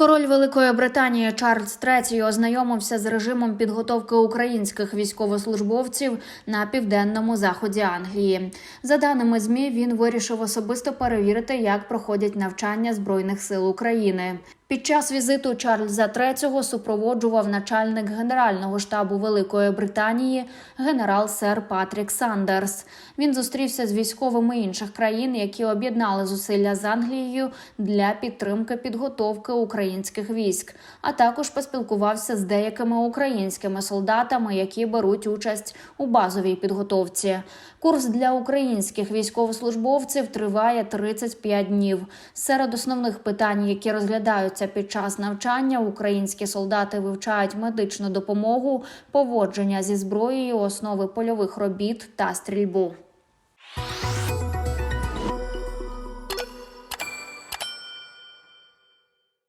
Король Великої Британії Чарльз III ознайомився з режимом підготовки українських військовослужбовців на південному заході Англії. За даними змі, він вирішив особисто перевірити, як проходять навчання збройних сил України. Під час візиту Чарльза III супроводжував начальник генерального штабу Великої Британії генерал сер Патрік Сандерс. Він зустрівся з військовими інших країн, які об'єднали зусилля з Англією для підтримки підготовки українських військ, а також поспілкувався з деякими українськими солдатами, які беруть участь у базовій підготовці. Курс для українських військовослужбовців триває 35 днів. Серед основних питань, які розглядаються під час навчання, українські солдати вивчають медичну допомогу, поводження зі зброєю, основи польових робіт та стрільбу.